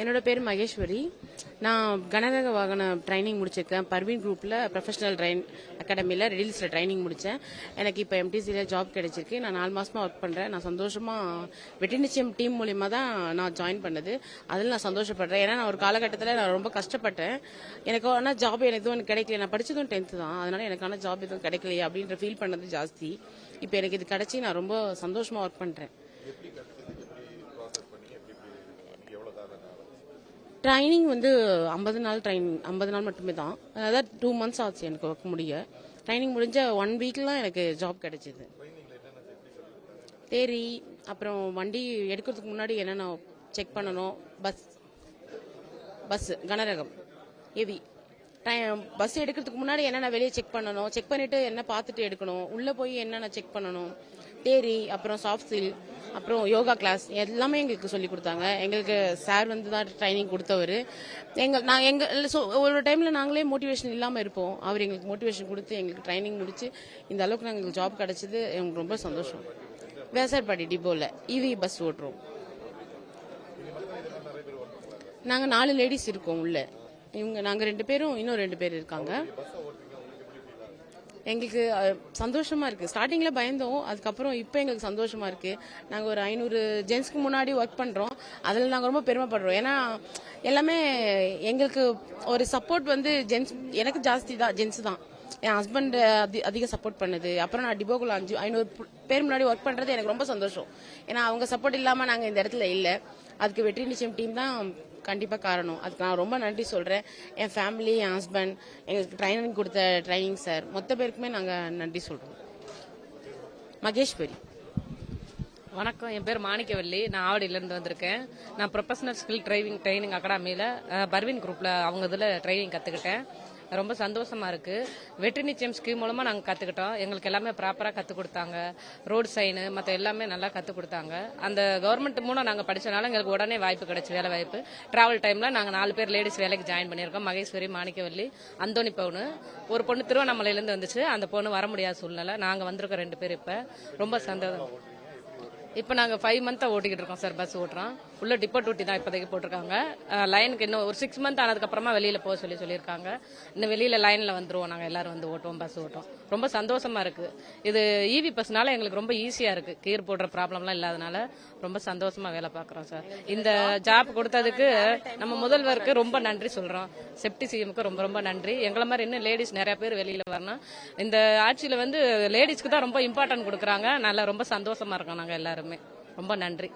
என்னோட பேர் மகேஸ்வரி. நான் கனரக வாகன ட்ரைனிங் முடிச்சிருக்கேன். பர்வீன் குரூப்பில் ப்ரொஃபஷனல் ட்ரைன் அகாடமியில் ரெடில்ஸில் ட்ரைனிங் முடித்தேன் எனக்கு இப்போ எம்டிசியில் ஜாப் கிடைச்சிருக்கு. நான் நாலு மாதமாக ஒர்க் பண்ணுறேன் நான் சந்தோஷமாக வெற்றி நிச்சயம் டீம் மூலியமாக தான் நான் ஜாயின் பண்ணது. அதில் நான் சந்தோஷப்படுறேன். ஏன்னா நான் ஒரு காலகட்டத்தில் நான் ரொம்ப கஷ்டப்பட்டேன். எனக்கு ஆனால் ஜாப் எனக்கு எதுவும் கிடைக்கல. நான் படித்ததும் டென்த்து தான். அதனால் எனக்கான ஜாப் எதுவும் கிடைக்கலையே அப்படின்ற ஃபீல் பண்ணது ஜாஸ்தி. இப்போ எனக்கு இது கிடைச்சி நான் ரொம்ப சந்தோஷமாக ஒர்க் பண்ணுறேன் ட்ரைனிங் வந்து ஐம்பது நாள் ட்ரைனிங் ஐம்பது நாள் மட்டுமே தான். அதாவது டூ மந்த்ஸ் ஆச்சு எனக்கு ஒர்க் முடிய. ட்ரைனிங் முடிஞ்ச ஒன் வீக்லாம் எனக்கு ஜாப் கிடைச்சிது. தேரி அப்புறம் வண்டி எடுக்கிறதுக்கு முன்னாடி என்னென்ன செக் பண்ணணும்? பஸ் பஸ் கனரகம் ஹெவி பஸ் எடுக்கிறதுக்கு முன்னாடி என்னென்ன வெளியே செக் பண்ணணும்? செக் பண்ணிட்டு என்ன பார்த்துட்டு எடுக்கணும்? உள்ளே போய் என்னென்ன செக் பண்ணணும்? தேரி அப்புறம் சாஃப்ட் சில் அப்புறம் யோகா கிளாஸ் எல்லாமே எங்களுக்கு சொல்லி கொடுத்தாங்க. எங்களுக்கு சார் வந்து தான் ட்ரைனிங் கொடுத்தவர். எங்கள் நாங்கள் எங்கள் ஒரு டைமில் நாங்களே மோட்டிவேஷன் இல்லாமல் இருப்போம். அவர் எங்களுக்கு மோட்டிவேஷன் கொடுத்து எங்களுக்கு ட்ரைனிங் முடிச்சு இந்த அளவுக்கு நாங்களுக்கு ஜாப் கிடைச்சது. எங்களுக்கு ரொம்ப சந்தோஷம். வேசார்பாடி டிப்போவில் இவி பஸ் ஓட்டுறோம். நாங்கள் நாலு லேடிஸ் இருக்கோம் உள்ளே. இவங்க நாங்கள் ரெண்டு பேரும் இன்னும் ரெண்டு பேர் இருக்காங்க. எங்களுக்கு சந்தோஷமாக சந்தோஷமா இருக்கு. ஸ்டார்டிங்ல பயந்தோம். அதுக்கப்புறம் இப்போ எங்களுக்கு சந்தோஷமா இருக்கு. நாங்கள் ஒரு ஐநூறு ஜென்ஸ்க்கு முன்னாடி ஒர்க் பண்றோம். அதில் நாங்கள் ரொம்ப பெருமைப்படுறோம். ஏன்னா எல்லாமே எங்களுக்கு ஒரு சப்போர்ட் வந்து ஜென்ஸ் எனக்கு ஜாஸ்தி தான் ஜென்ஸ் தான். என் ஹஸ்பண்ட் அதி அதிக சப்போர்ட் பண்ணுது. அப்புறம் நான் டிபோக்குள்ள அஞ்சு ஐநூறு பேர் முன்னாடி ஒர்க் பண்ணுறது எனக்கு ரொம்ப சந்தோஷம். ஏன்னா அவங்க சப்போர்ட் இல்லாமல் நாங்கள் இந்த இடத்துல இல்லை. அதுக்கு வெற்றி நிச்சயம் டீம் தான் கண்டிப்பாக காரணம். அதுக்கு நான் ரொம்ப நன்றி சொல்கிறேன் என் ஃபேமிலி என் ஹஸ்பண்ட் எங்களுக்கு ட்ரைனிங் கொடுத்த ட்ரைனிங் சார் மொத்த பேருக்குமே நாங்கள் நன்றி சொல்கிறோம் மகேஸ்வரி வணக்கம். என் பேர் மாணிக்கவல்லி. நான் ஆவடியிலேருந்து வந்திருக்கேன். நான் ப்ரொஃபஷனல் ஸ்கில் ட்ரைவிங் ட்ரைனிங் அகாடமியில் பர்வின் குரூப்பில் அவங்க இதில் ட்ரைனிங் கற்றுக்கிட்டேன் ரொம்ப சந்தோஷமா இருக்கு. வெற்றி நிச்சயம் ஸ்கீம் மூலமா நாங்கள் கற்றுக்கிட்டோம் எங்களுக்கு எல்லாமே ப்ராப்பராக கற்றுக் கொடுத்தாங்க. ரோடு சைனு மற்ற எல்லாமே நல்லா கற்றுக் கொடுத்தாங்க. அந்த கவர்மெண்ட் மூலம் நாங்கள் படிச்சனால எங்களுக்கு உடனே வாய்ப்பு கிடைச்சு வேலை வாய்ப்பு. டிராவல் டைமில் நாங்கள் நாலு பேர் லேடிஸ் வேலைக்கு ஜாயின் பண்ணியிருக்கோம். மகேஸ்வரி மாணிக்கவல்லி அந்தோணி பவுனு. ஒரு பொண்ணு திருவண்ணாமலையிலேருந்து வந்துச்சு. அந்த பொண்ணு வர முடியாத சூழ்நிலை. நாங்கள் வந்திருக்கோம் ரெண்டு பேர் இப்போ. ரொம்ப சந்தோஷம் இப்போ நாங்கள் ஃபைவ் மந்த்தாக ஓட்டிக்கிட்டு இருக்கோம் சார் பஸ் ஓட்டுறோம். உள்ள டிப்போ டூட்டி தான் இப்போதைக்கு போட்டிருக்காங்க. லைனுக்கு இன்னும் ஒரு சிக்ஸ் மந்த் ஆனதுக்கப்புறமா வெளியில் போக சொல்லி சொல்லியிருக்காங்க. இன்னும் வெளியில் லைனில் வந்துடுவோம் நாங்கள் எல்லோரும் வந்து ஓட்டுவோம் பஸ் ஓட்டுவோம். ரொம்ப சந்தோஷமாக இருக்குது இது ஈவி பஸ்னால எங்களுக்கு ரொம்ப ஈஸியாக இருக்குது கீர் போடுற ப்ராப்ளம்லாம் இல்லாதனால ரொம்ப சந்தோஷமாக வேலை பார்க்குறோம் சார். இந்த ஜாப் கொடுத்ததுக்கு நம்ம முதல்வருக்கு ரொம்ப நன்றி சொல்கிறோம் செப்டி சிஎம்க்கு ரொம்ப ரொம்ப நன்றி. எங்களை மாதிரி இன்னும் லேடிஸ் நிறையா பேர் வெளியில் வரணும். இந்த ஆட்சியில் வந்து லேடிஸ்க்கு தான் ரொம்ப இம்பார்ட்டன்ட் கொடுக்குறாங்க. நல்லா ரொம்ப சந்தோஷமாக இருக்கோம் நாங்கள் எல்லாருமே ரொம்ப நன்றி.